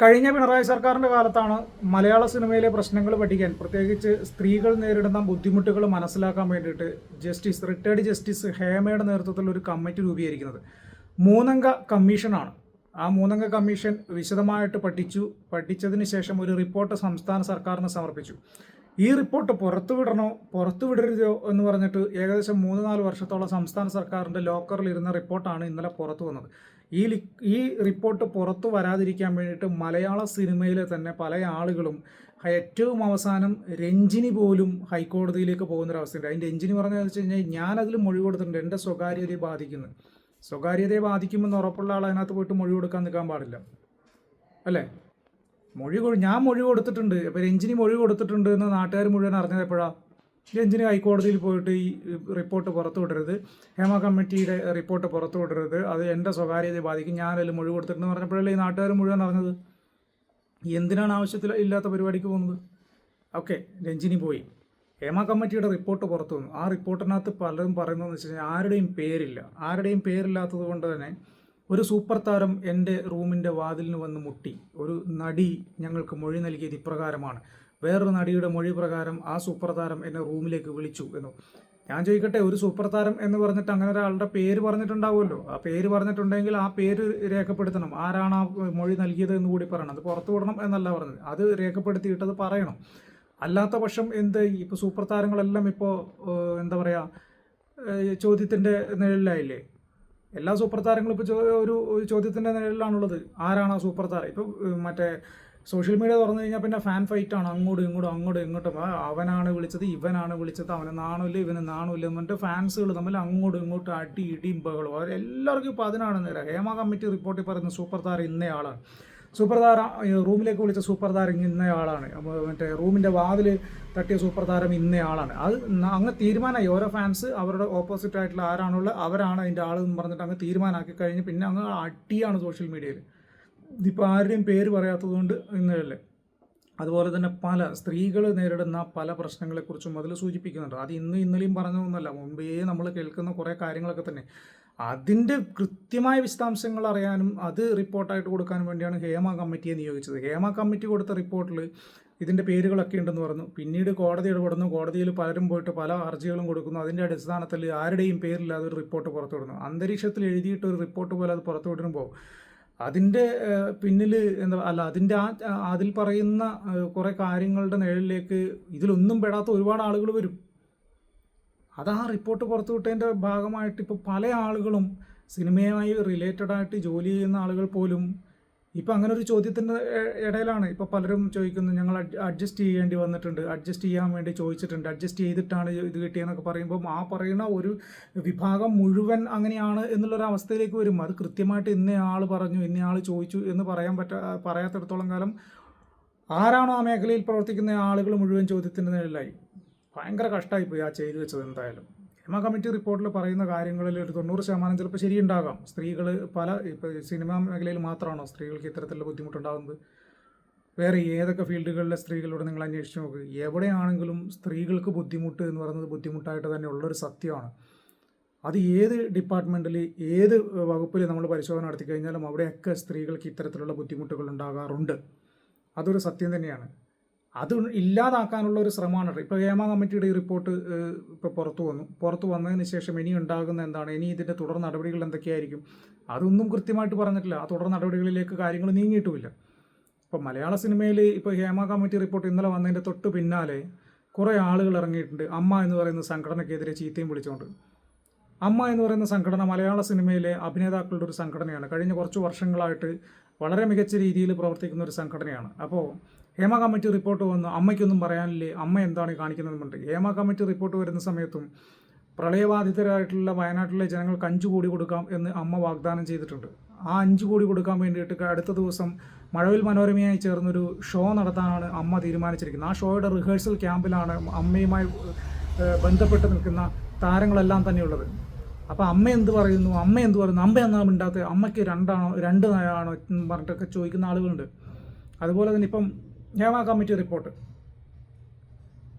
കഴിഞ്ഞ പിണറായി സർക്കാരിന്റെ കാലത്താണ് മലയാള സിനിമയിലെ പ്രശ്നങ്ങൾ പഠിക്കാൻ പ്രത്യേകിച്ച് സ്ത്രീകൾ നേരിടുന്ന ബുദ്ധിമുട്ടുകൾ മനസ്സിലാക്കാൻ വേണ്ടിയിട്ട് ജസ്റ്റിസ് റിട്ടയർഡ് ജസ്റ്റിസ് ഹേമയുടെ നേതൃത്വത്തിൽ ഒരു കമ്മിറ്റി രൂപീകരിക്കുന്നത്. മൂന്നംഗ കമ്മീഷനാണ്. ആ മൂന്നംഗ കമ്മീഷൻ വിശദമായിട്ട് പഠിച്ചു. പഠിച്ചതിന് ശേഷം ഒരു റിപ്പോർട്ട് സംസ്ഥാന സർക്കാരിന് സമർപ്പിച്ചു. ഈ റിപ്പോർട്ട് പുറത്തുവിടണോ പുറത്തുവിടരുതോ എന്ന് പറഞ്ഞിട്ട് ഏകദേശം മൂന്ന് നാല് വർഷത്തോളം സംസ്ഥാന സർക്കാരിന്റെ ലോക്കറിൽ ഇരുന്ന റിപ്പോർട്ടാണ് ഇന്നലെ പുറത്തു വന്നത്. ഈ ഈ റിപ്പോർട്ട് പുറത്തു വരാതിരിക്കാൻ വേണ്ടിയിട്ട് മലയാള സിനിമയിലെ തന്നെ പല ആളുകളും ഏറ്റവും അവസാനം രഞ്ജിനി പോലും ഹൈക്കോടതിയിലേക്ക് പോകുന്നൊരവസ്ഥയുണ്ട്. അതിന്റെ രഞ്ജിനി പറഞ്ഞതെന്ന് വെച്ച് കഴിഞ്ഞാൽ ഞാനതിൽ മൊഴി കൊടുത്തിട്ടുണ്ട്. എന്റെ സ്വകാര്യതയെ ബാധിക്കുന്നു. സ്വകാര്യതയെ ബാധിക്കുമെന്ന് ഉറപ്പുള്ള ആൾ അതിനകത്ത് പോയിട്ട് മൊഴി കൊടുക്കാൻ നിൽക്കാൻ പാടില്ല. അല്ലേ? മൊഴി ഞാൻ മൊഴി കൊടുത്തിട്ടുണ്ട്. അപ്പോൾ രഞ്ജിനി മൊഴി കൊടുത്തിട്ടുണ്ട് എന്ന് നാട്ടുകാർ മുഴുവൻ അറിഞ്ഞത് എപ്പോഴാണ് രഞ്ജിനി ഹൈക്കോടതിയിൽ പോയിട്ട് ഈ റിപ്പോർട്ട് പുറത്തു വിടരുത്? ഹേമ കമ്മിറ്റിയുടെ റിപ്പോർട്ട് പുറത്തു വിടരുത്. അത് എന്റെ സ്വകാര്യതയെ ബാധിക്കും. ഞാനതിൽ മൊഴി കൊടുത്തിട്ടെന്ന് പറഞ്ഞപ്പോഴല്ലേ ഈ നാട്ടുകാർ മുഴുവൻ അറിഞ്ഞത്? എന്തിനാണ് ആവശ്യത്തിൽ ഇല്ലാത്ത പരിപാടിക്ക് പോകുന്നത്? ഓക്കെ രഞ്ജിനി പോയി. ഹേമ കമ്മിറ്റിയുടെ റിപ്പോർട്ട് പുറത്തു വന്നു. ആ റിപ്പോർട്ടിനകത്ത് പലരും പറയുന്നതെന്ന് വെച്ച് കഴിഞ്ഞാൽ ആരുടെയും പേരില്ല. ആരുടെയും പേരില്ലാത്തത് കൊണ്ട് തന്നെ ഒരു സൂപ്പർ താരം എന്റെ റൂമിന്റെ വാതിലിന് വന്ന് മുട്ടി. ഒരു നടി ഞങ്ങൾക്ക് മൊഴി നൽകിയത് ഇപ്രകാരമാണ്. വേറൊരു നടിയുടെ മൊഴി പ്രകാരം ആ സൂപ്പർ താരം എന്നെ റൂമിലേക്ക് വിളിച്ചു എന്നു. ഞാൻ ചോദിക്കട്ടെ ഒരു സൂപ്പർ താരം എന്ന് പറഞ്ഞിട്ട് അങ്ങനെ ഒരാളുടെ പേര് പറഞ്ഞിട്ടുണ്ടാവുമല്ലോ. ആ പേര് പറഞ്ഞിട്ടുണ്ടെങ്കിൽ ആ പേര് രേഖപ്പെടുത്തണം. ആരാണ് ആ മൊഴി നൽകിയത് എന്ന് കൂടി പറയണം. അത് പുറത്തു വിടണം എന്നല്ല പറഞ്ഞത്. അത് രേഖപ്പെടുത്തിയിട്ട് അത് പറയണം. അല്ലാത്ത പക്ഷം എന്ത് ഇപ്പോൾ സൂപ്പർ താരങ്ങളെല്ലാം ഇപ്പോൾ എന്താ പറയുക ചോദ്യത്തിന്റെ നിഴലിലായില്ലേ? എല്ലാ സൂപ്പർ താരങ്ങളും ഇപ്പോൾ ഒരു ചോദ്യത്തിന്റെ നിഴലിലാണുള്ളത്. ആരാണ് ആ സൂപ്പർ താരം ഇപ്പോൾ മറ്റേ സോഷ്യൽ മീഡിയ തുറന്നു കഴിഞ്ഞാൽ പിന്നെ ഫാൻ ഫൈറ്റ് ആണ്. അങ്ങോട്ടും ഇങ്ങോട്ടും അങ്ങോട്ടും ഇങ്ങോട്ടും. അവനാണ് വിളിച്ചത് ഇവനാണ് വിളിച്ചത് അവന് നാണില്ല ഇവന് നാണില്ല എന്നിട്ട് ഫാൻസുകൾ തമ്മിൽ അങ്ങോട്ടും ഇങ്ങോട്ടും അടി ഇടിയും ബഹളും അവർ എല്ലാവർക്കും ഇപ്പോൾ അതിനാണ് നേരം. ഹേമ കമ്മിറ്റി റിപ്പോർട്ടിൽ പറയുന്ന സൂപ്പർ താരം ഇന്നയാളാണ്. സൂപ്പർ താരം റൂമിലേക്ക് വിളിച്ച സൂപ്പർ താരം ഇന്നയാളാണ്. മറ്റേ റൂമിന്റെ വാതിൽ തട്ടിയ സൂപ്പർ താരം ഇന്നയാളാണ്. അത് അങ്ങ് തീരുമാനമായി ഓരോ ഫാൻസ് അവരുടെ ഓപ്പോസിറ്റ് ആയിട്ടുള്ള ആരാണുള്ളത് അവരാണ് അതിന്റെ ആളെന്ന് പറഞ്ഞിട്ട് അങ്ങ് തീരുമാനമാക്കി കഴിഞ്ഞ് പിന്നെ അങ്ങ് അടിയാണ് സോഷ്യൽ മീഡിയയിൽ ഇതിപ്പോൾ ആരുടെയും പേര് പറയാത്തതുകൊണ്ട് ഇന്നലെ അതുപോലെ തന്നെ പല സ്ത്രീകൾ നേരിടുന്ന പല പ്രശ്നങ്ങളെക്കുറിച്ചും അതിൽ സൂചിപ്പിക്കുന്നുണ്ട്. അത് ഇന്ന് ഇന്നലെയും പറഞ്ഞതൊന്നുമല്ല മുമ്പേ നമ്മൾ കേൾക്കുന്ന കുറേ കാര്യങ്ങളൊക്കെ തന്നെ. അതിന്റെ കൃത്യമായ വിശദാംശങ്ങൾ അറിയാനും അത് റിപ്പോർട്ടായിട്ട് കൊടുക്കാനും വേണ്ടിയാണ് ഹേമ കമ്മിറ്റിയെ നിയോഗിച്ചത്. ഹേമ കമ്മിറ്റി കൊടുത്ത റിപ്പോർട്ടിൽ ഇതിന്റെ പേരുകളൊക്കെ ഉണ്ടെന്ന് പറഞ്ഞു. പിന്നീട് കോടതി ഇടപെടുന്നു. കോടതിയിൽ പലരും പോയിട്ട് പല ഹർജികളും കൊടുക്കുന്നു. അതിന്റെ അടിസ്ഥാനത്തിൽ ആരുടെയും പേരില്ലാതെ ഒരു റിപ്പോർട്ട് പുറത്തുവിടുന്നു അന്തരീക്ഷത്തിൽ എഴുതിയിട്ട് ഒരു റിപ്പോർട്ട് പോലെ അത് പുറത്തുവിടുമ്പോൾ അതിന്റെ പിന്നിൽ എന്താ അല്ല അതിന്റെ ആ അതിൽ പറയുന്ന കുറെ കുറേ കാര്യങ്ങളുടെ നിഴലിലേക്ക് ഇതിലൊന്നും പെടാത്ത ഒരുപാട് ആളുകൾ വരും. അത് ആ റിപ്പോർട്ട് പുറത്തുവിട്ടതിന്റെ ഭാഗമായിട്ട് ഇപ്പോൾ പല ആളുകളും സിനിമയുമായി റിലേറ്റഡായിട്ട് ജോലി ചെയ്യുന്ന ആളുകൾ പോലും ഇപ്പം അങ്ങനെ ഒരു ചോദ്യത്തിന്റെ ഇടയിലാണ് ഇപ്പോൾ പലരും ചോദിക്കുന്നത്. ഞങ്ങൾ അഡ്ജസ്റ്റ് ചെയ്യേണ്ടി വന്നിട്ടുണ്ട്. അഡ്ജസ്റ്റ് ചെയ്യാൻ വേണ്ടി ചോദിച്ചിട്ടുണ്ട്. അഡ്ജസ്റ്റ് ചെയ്തിട്ടാണ് ഇത് കിട്ടിയെന്നൊക്കെ പറയുമ്പോൾ ആ പറയുന്ന ഒരു വിഭാഗം മുഴുവൻ അങ്ങനെയാണ് എന്നുള്ളൊരു അവസ്ഥയിലേക്ക് വരും. അത് കൃത്യമായിട്ട് ഇന്നയാൾ പറഞ്ഞു ഇന്നയാൾ ചോദിച്ചു എന്ന് പറയാൻ പറ്റ പറയാത്തിടത്തോളം കാലം ആരാണോ ആ മേഖലയിൽ പ്രവർത്തിക്കുന്ന ആളുകൾ മുഴുവൻ ചോദ്യത്തിന്റെ നിഴലായി ഭയങ്കര കഷ്ടമായിപ്പോയി ആ ചെയ്തു വെച്ചത് എന്തായാലും. ഹേമ കമ്മിറ്റി റിപ്പോർട്ടിൽ പറയുന്ന കാര്യങ്ങളിൽ ഒരു തൊണ്ണൂറ് ശതമാനം ചിലപ്പോൾ ശരിയുണ്ടാകാം. സ്ത്രീകൾ പല ഇപ്പോൾ സിനിമാ മേഖലയിൽ മാത്രമാണോ സ്ത്രീകൾക്ക് ഇത്തരത്തിലുള്ള ബുദ്ധിമുട്ടുണ്ടാകുന്നത്? വേറെ ഏതൊക്കെ ഫീൽഡുകളിലെ സ്ത്രീകളോട് നിങ്ങൾ അന്വേഷിച്ച് നോക്ക്. എവിടെയാണെങ്കിലും സ്ത്രീകൾക്ക് ബുദ്ധിമുട്ട് എന്ന് പറയുന്നത് ബുദ്ധിമുട്ടായിട്ട് തന്നെ ഉള്ളൊരു സത്യമാണ്. അത് ഏത് ഡിപ്പാർട്ട്മെന്റിൽ ഏത് വകുപ്പിൽ നമ്മൾ പരിശോധന നടത്തി കഴിഞ്ഞാലും അവിടെയൊക്കെ സ്ത്രീകൾക്ക് ഇത്തരത്തിലുള്ള ബുദ്ധിമുട്ടുകൾ ഉണ്ടാകാറുണ്ട്. അതൊരു സത്യം തന്നെയാണ്. അത് ഇല്ലാതാക്കാനുള്ള ഒരു ശ്രമമാണ്. ഇപ്പോൾ ഹേമ കമ്മിറ്റിയുടെ ഈ റിപ്പോർട്ട് ഇപ്പോൾ പുറത്തു വന്നു. പുറത്തു വന്നതിന് ശേഷം ഇനി ഉണ്ടാകുന്ന എന്താണ്? ഇനി ഇതിന്റെ തുടർ നടപടികൾ എന്തൊക്കെയായിരിക്കും? അതൊന്നും കൃത്യമായിട്ട് പറഞ്ഞിട്ടില്ല. ആ തുടർ നടപടികളിലേക്ക് കാര്യങ്ങൾ നീങ്ങിയിട്ടുമില്ല. ഇപ്പോൾ മലയാള സിനിമയിൽ ഇപ്പോൾ ഹേമ കമ്മിറ്റി റിപ്പോർട്ട് ഇന്നലെ വന്നതിന്റെ തൊട്ട് പിന്നാലെ കുറേ ആളുകൾ ഇറങ്ങിയിട്ടുണ്ട്. അമ്മ എന്ന് പറയുന്ന സംഘടനയ്ക്കെതിരെ ചീത്തയും വിളിച്ചുകൊണ്ട് അമ്മ എന്ന് പറയുന്ന സംഘടന മലയാള സിനിമയിലെ അഭിനേതാക്കളുടെ ഒരു സംഘടനയാണ്. കഴിഞ്ഞ കുറച്ച് വർഷങ്ങളായിട്ട് വളരെ മികച്ച രീതിയിൽ പ്രവർത്തിക്കുന്ന ഒരു സംഘടനയാണ്. അപ്പോൾ ഹേമ കമ്മിറ്റി റിപ്പോർട്ട് വന്ന്. അമ്മയ്ക്കൊന്നും പറയാനില്ലേ? അമ്മ എന്താണ് കാണിക്കുന്നത് പറഞ്ഞിട്ട്. ഹേമ കമ്മിറ്റി റിപ്പോർട്ട് വരുന്ന സമയത്തും പ്രളയബാധിതരായിട്ടുള്ള വയനാട്ടിലെ ജനങ്ങൾക്ക് അഞ്ച് കോടി കൊടുക്കാം എന്ന് അമ്മ വാഗ്ദാനം ചെയ്തിട്ടുണ്ട്. ആ അഞ്ച് കോടി കൊടുക്കാൻ വേണ്ടിയിട്ട് അടുത്ത ദിവസം മഴവിൽ മനോരമയായി ചേർന്നൊരു ഷോ നടത്താനാണ് അമ്മ തീരുമാനിച്ചിരിക്കുന്നത്. ആ ഷോയുടെ റിഹേഴ്സൽ ക്യാമ്പിലാണ് അമ്മയുമായി ബന്ധപ്പെട്ട് നിൽക്കുന്ന താരങ്ങളെല്ലാം തന്നെയുള്ളത്. അപ്പോൾ അമ്മ എന്ത് പറയുന്നു? അമ്മ എന്ത് പറയുന്നു? അമ്മ എന്നാണ് മിണ്ടാത്തത്? അമ്മയ്ക്ക് രണ്ടാണോ രണ്ട് നയാണോ എന്ന് പറഞ്ഞിട്ടൊക്കെ ചോദിക്കുന്ന ആളുകളുണ്ട്. അതുപോലെ തന്നെ ഇപ്പം ഹേമ കമ്മിറ്റി റിപ്പോർട്ട്.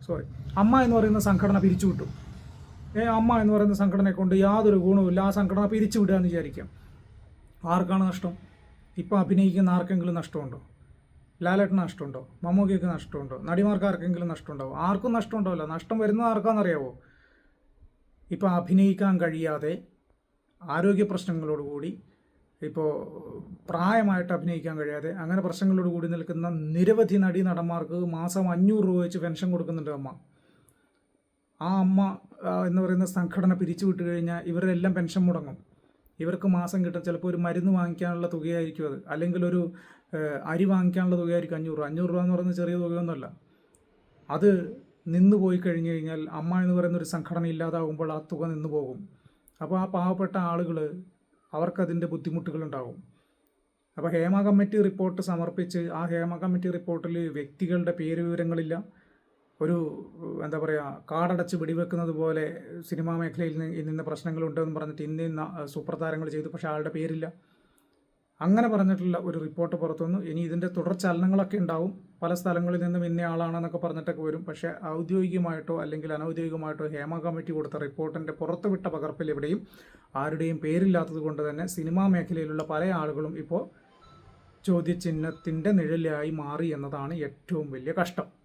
സോറി അമ്മ എന്ന് പറയുന്ന സംഘടന പിരിച്ചുവിട്ടു. ഏ അമ്മ എന്ന് പറയുന്ന സംഘടനയെ കൊണ്ട് യാതൊരു ഗുണവുമില്ല. ആ സംഘടന പിരിച്ചു വിടുക എന്ന് വിചാരിക്കാം. ആർക്കാണ് നഷ്ടം? ഇപ്പം അഭിനയിക്കുന്ന ആർക്കെങ്കിലും നഷ്ടമുണ്ടോ? ലാലേട്ടന് നഷ്ടമുണ്ടോ? മമ്മൂക്കയ്ക്ക് നഷ്ടമുണ്ടോ? നടിമാർക്ക് ആർക്കെങ്കിലും നഷ്ടമുണ്ടാവും? ആർക്കും നഷ്ടമുണ്ടാവില്ല. നഷ്ടം വരുന്നത് ആർക്കാണെന്നറിയാവോ? ഇപ്പം അഭിനയിക്കാൻ കഴിയാതെ ആരോഗ്യ പ്രശ്നങ്ങളോടുകൂടി ഇപ്പോൾ പ്രായമായിട്ട് അഭിനയിക്കാൻ കഴിയാതെ അങ്ങനെ പ്രശ്നങ്ങളോട് കൂടി നിൽക്കുന്ന നിരവധി നടീ നടന്മാർക്ക് മാസം അഞ്ഞൂറ് രൂപ വെച്ച് പെൻഷൻ കൊടുക്കുന്നുണ്ട് അമ്മ. ആ അമ്മ എന്ന് പറയുന്ന സംഘടന പിരിച്ചു വിട്ട് കഴിഞ്ഞാൽ ഇവരെല്ലാം പെൻഷൻ മുടങ്ങും. ഇവർക്ക് മാസം കിട്ടും. ചിലപ്പോൾ ഒരു മരുന്ന് വാങ്ങിക്കാനുള്ള തുകയായിരിക്കും അത്. അല്ലെങ്കിൽ ഒരു അരി വാങ്ങിക്കാനുള്ള തുകയായിരിക്കും അഞ്ഞൂറ് രൂപ. അഞ്ഞൂറ് രൂപ എന്ന് പറയുന്നത് ചെറിയ തുകയൊന്നുമല്ല. അത് നിന്ന് പോയി കഴിഞ്ഞു കഴിഞ്ഞാൽ അമ്മ എന്ന് പറയുന്ന ഒരു സംഘടന ഇല്ലാതാകുമ്പോൾ ആ തുക നിന്ന് പോകും. അപ്പോൾ ആ പാവപ്പെട്ട ആളുകൾ അവർക്കതിന്റെ ബുദ്ധിമുട്ടുകളുണ്ടാകും. അപ്പോൾ ഹേമ കമ്മിറ്റി റിപ്പോർട്ട് സമർപ്പിച്ച് ആ ഹേമ കമ്മിറ്റി റിപ്പോർട്ടിൽ വ്യക്തികളുടെ പേര് വിവരങ്ങളില്ല ഒരു എന്താ പറയുക കാടടച്ച് വെടിവെക്കുന്നത് പോലെ സിനിമാ മേഖലയിൽ നിന്ന് ഇന്നിന്ന് പ്രശ്നങ്ങളുണ്ടെന്ന് പറഞ്ഞിട്ട് ഇന്ന ഇന്ന സൂപ്പർ താരങ്ങൾ ചെയ്തു പക്ഷേ ആളുടെ പേരില്ല. അങ്ങനെ പറഞ്ഞിട്ടുള്ള ഒരു റിപ്പോർട്ട് പുറത്തു വന്നു ഇനി ഇതിന്റെ തുടർ ചലനങ്ങളൊക്കെ ഉണ്ടാവും. പല സ്ഥലങ്ങളിൽ നിന്നും ഇന്ന ആളാണെന്നൊക്കെ പറഞ്ഞിട്ടൊക്കെ വരും. പക്ഷേ ഔദ്യോഗികമായിട്ടോ അല്ലെങ്കിൽ അനൗദ്യോഗികമായിട്ടോ ഹേമ കമ്മിറ്റി കൊടുത്ത റിപ്പോർട്ടിന്റെ പുറത്തുവിട്ട പകർപ്പിൽ എവിടെയും ആരുടെയും പേരില്ലാത്തത് കൊണ്ട് തന്നെ സിനിമാ മേഖലയിലുള്ള പല ആളുകളും ഇപ്പോൾ ചോദ്യചിഹ്നത്തിന്റെ നിഴലായി മാറി എന്നതാണ് ഏറ്റവും വലിയ കഷ്ടം.